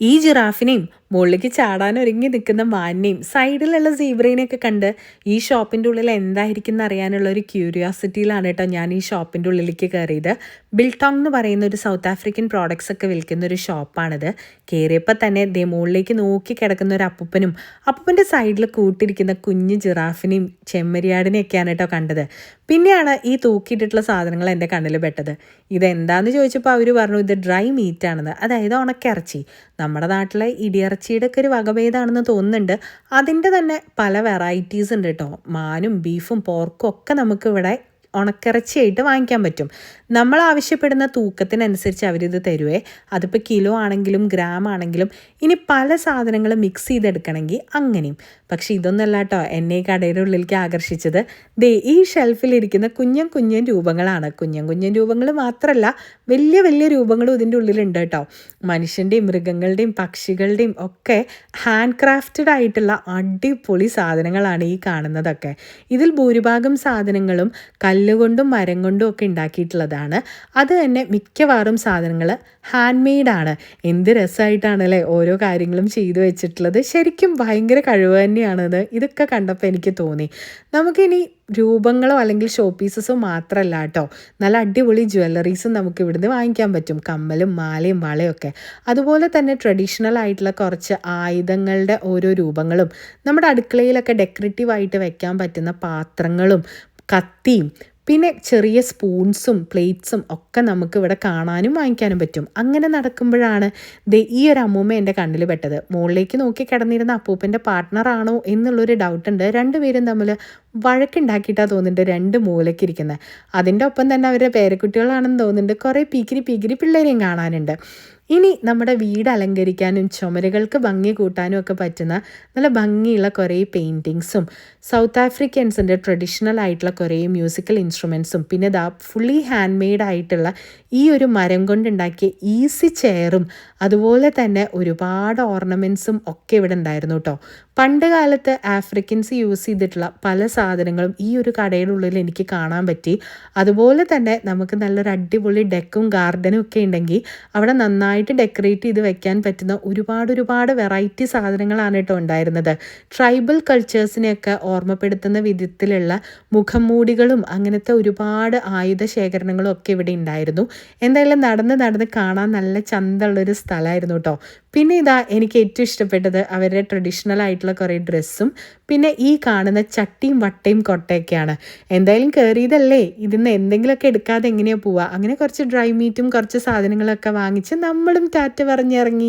ഈ ജിറാഫിനെയും മുകളിലേക്ക് ചാടാൻ ഒരുങ്ങി നിൽക്കുന്ന മാനിനെയും സൈഡിലുള്ള സീബ്രേനെയൊക്കെ കണ്ട് ഈ ഷോപ്പിന്റെ ഉള്ളിൽ എന്തായിരിക്കും എന്ന് അറിയാനുള്ള ഒരു ക്യൂരിയോസിറ്റിയിലാണ് കേട്ടോ ഞാൻ ഈ ഷോപ്പിന്റെ ഉള്ളിലേക്ക് കയറിയത്. ബിൽട്ടോങ് എന്ന് പറയുന്ന ഒരു സൗത്ത് ആഫ്രിക്കൻ പ്രോഡക്ട്സ് ഒക്കെ വിൽക്കുന്ന ഒരു ഷോപ്പാണിത്. കയറിയപ്പോൾ തന്നെ ദേ മുകളിലേക്ക് നോക്കി കിടക്കുന്ന ഒരു അപ്പൂപ്പനും അപ്പൂപ്പന്റെ സൈഡിൽ കൂട്ടിരിക്കുന്ന കുഞ്ഞു ജിറാഫിനെയും ചെമ്മരിയാടിനെയൊക്കെയാണ് കേട്ടോ കണ്ടത്. പിന്നെയാണ് ഈ തൂക്കിയിട്ടിട്ടുള്ള സാധനങ്ങൾ എന്റെ കണ്ണിൽ പെട്ടത്. ഇതെന്താന്ന് ചോദിച്ചപ്പോൾ അവർ പറഞ്ഞു ഇത് ഡ്രൈ മീറ്റ് ആണെന്ന് അതായത് ഉണക്കിറച്ചി നമ്മുടെ നാട്ടിലെ ഇടിയിറച്ചിയുടെ ഒക്കെ ഒരു വകഭേദമാണെന്ന് തോന്നുന്നുണ്ട്. അതിന്റെ തന്നെ പല വെറൈറ്റീസ് ഉണ്ട് കേട്ടോ. മാനും ബീഫും പോർക്കും ഒക്കെ നമുക്കിവിടെ ഉണക്കിറച്ചിയായിട്ട് വാങ്ങിക്കാൻ പറ്റും. നമ്മൾ ആവശ്യപ്പെടുന്ന തൂക്കത്തിനനുസരിച്ച് അവരിത് തരുവേ. അതിപ്പോൾ കിലോ ആണെങ്കിലും ഗ്രാം ആണെങ്കിലും ഇനി പല സാധനങ്ങളും മിക്സ് ചെയ്തെടുക്കണമെങ്കിൽ അങ്ങനെയും. പക്ഷെ ഇതൊന്നല്ല കേട്ടോ. എന്നെ കടയുടെ ഉള്ളിലേക്ക് ആകർഷിച്ചത്. ദേ ഈ ഷെൽഫിലിരിക്കുന്ന കുഞ്ഞൻ കുഞ്ഞൻ രൂപങ്ങളാണ്. കുഞ്ഞൻ കുഞ്ഞൻ രൂപങ്ങൾ മാത്രമല്ല വലിയ വലിയ രൂപങ്ങളും ഇതിന്റെ ഉള്ളിലുണ്ട് കേട്ടോ. മനുഷ്യന്റെയും മൃഗങ്ങളുടെയും പക്ഷികളുടെയും ഒക്കെ ഹാൻഡ് ക്രാഫ്റ്റഡ് ആയിട്ടുള്ള അടിപൊളി സാധനങ്ങളാണ് ഈ കാണുന്നതൊക്കെ. ഇതിൽ ഭൂരിഭാഗം സാധനങ്ങളും കല്ലുകൊണ്ടും മരം കൊണ്ടും ഒക്കെ ഉണ്ടാക്കിയിട്ടുള്ളതാണ്. അത് തന്നെ മിക്കവാറും സാധനങ്ങൾ ഹാൻഡ് മെയ്ഡാണ് എന്ത് രസമായിട്ടാണല്ലേ ഓരോ കാര്യങ്ങളും ചെയ്തു വെച്ചിട്ടുള്ളത്. ശരിക്കും ഭയങ്കര കഴിവ് തന്നെയാണത് ഇതൊക്കെ കണ്ടപ്പോൾ എനിക്ക് തോന്നി. നമുക്കിനി രൂപങ്ങളോ അല്ലെങ്കിൽ ഷോ പീസസോ മാത്രമല്ല കേട്ടോ. നല്ല അടിപൊളി ജ്വല്ലറീസും നമുക്ക് ഇവിടുന്ന് വാങ്ങിക്കാൻ പറ്റും. കമ്മലും മാലയും വളയൊക്കെ അതുപോലെ തന്നെ ട്രഡീഷണൽ ആയിട്ടുള്ള കുറച്ച് ആയുധങ്ങളുടെ ഓരോ രൂപങ്ങളും. നമ്മുടെ അടുക്കളയിലൊക്കെ ഡെക്കറേറ്റീവ് ആയിട്ട് വെക്കാൻ പറ്റുന്ന പാത്രങ്ങളും കത്തിയും പിന്നെ ചെറിയ സ്പൂൺസും പ്ലേറ്റ്സും ഒക്കെ നമുക്ക് ഇവിടെ കാണാനും വാങ്ങിക്കാനും പറ്റും. അങ്ങനെ നടക്കുമ്പോഴാണ് ദേ ഈ ഒരു അമ്മൂമ്മ എന്റെ കണ്ണിൽ പെട്ടത്. മുകളിലേക്ക് നോക്കി കിടന്നിരുന്ന അപ്പൂപ്പന്റെ പാർട്ട്ണറാണോ എന്നുള്ളൊരു ഡൗട്ട് ഉണ്ട്. രണ്ടുപേരും തമ്മിൽ വഴക്കുണ്ടാക്കിയിട്ടാണ് തോന്നുന്നുണ്ട് രണ്ട് മൂലയ്ക്ക് ഇരിക്കുന്നത് അതിന്റെ ഒപ്പം തന്നെ അവരുടെ പേരക്കുട്ടികളാണെന്ന് തോന്നുന്നുണ്ട്. കുറേ പീക്കിരി പീക്കിരി പിള്ളേരെയും കാണാനുണ്ട്. ഇനി നമ്മുടെ വീട് അലങ്കരിക്കാനും ചുമരുകൾക്ക് ഭംഗി കൂട്ടാനും ഒക്കെ പറ്റുന്ന നല്ല ഭംഗിയുള്ള കുറേ പെയിന്റിങ്സും സൗത്ത് ആഫ്രിക്കൻസിന്റെ ട്രഡീഷണൽ ആയിട്ടുള്ള കുറേ മ്യൂസിക്കൽ ഇൻസ്ട്രുമെൻസും പിന്നെ ദാ ഫുള്ളി ഹാൻഡ് മെയ്ഡ് ആയിട്ടുള്ള ഈ ഒരു മരം കൊണ്ടുണ്ടാക്കിയ ഈസി ചെയറും അതുപോലെ തന്നെ ഒരുപാട് ഓർണമെന്റ്സും ഒക്കെ ഇവിടെ ഉണ്ടായിരുന്നു കേട്ടോ പണ്ട് കാലത്ത് ആഫ്രിക്കൻസ് യൂസ് ചെയ്തിട്ടുള്ള പല സാധനങ്ങളും ഈ ഒരു കടയുടെ ഉള്ളിൽ എനിക്ക് കാണാൻ പറ്റി. അതുപോലെ തന്നെ നമുക്ക് നല്ലൊരു അടിപൊളി ഡെക്കും ഗാർഡനും ഒക്കെ ഉണ്ടെങ്കിൽ അവിടെ നന്നായിട്ട് ഡെക്കറേറ്റ് ചെയ്ത് വെക്കാൻ പറ്റുന്ന ഒരുപാട് ഒരുപാട് വെറൈറ്റി സാധനങ്ങളാണ് കേട്ടോ ഉണ്ടായിരുന്നത്. ട്രൈബൽ കൾച്ചേഴ്സിനെയൊക്കെ ഓർമ്മപ്പെടുത്തുന്ന വിധത്തിലുള്ള മുഖംമൂടികളും അങ്ങനത്തെ ഒരുപാട് ആയുധ ശേഖരണങ്ങളും ഒക്കെ ഇവിടെ ഉണ്ടായിരുന്നു. എന്തായാലും നടന്ന് നടന്ന് കാണാൻ നല്ല ചന്തമുള്ളൊരു സ്ഥലമായിരുന്നു കേട്ടോ. പിന്നെ ഇതാ എനിക്ക് ഏറ്റവും ഇഷ്ടപ്പെട്ടത് അവരുടെ ട്രഡീഷണൽ ആയിട്ടുള്ള കുറേ ഡ്രസ്സും പിന്നെ ഈ കാണുന്ന ചട്ടിയും വട്ടയും കൊട്ടയൊക്കെയാണ്. എന്തായാലും കയറിയതല്ലേ ഇതിന്ന് എന്തെങ്കിലുമൊക്കെ എടുക്കാതെ എങ്ങനെയാണ് പോവുക അങ്ങനെ കുറച്ച് ഡ്രൈ മീറ്റും കുറച്ച് സാധനങ്ങളൊക്കെ വാങ്ങിച്ച് നമ്മളും ടാറ്റ പറഞ്ഞിറങ്ങി.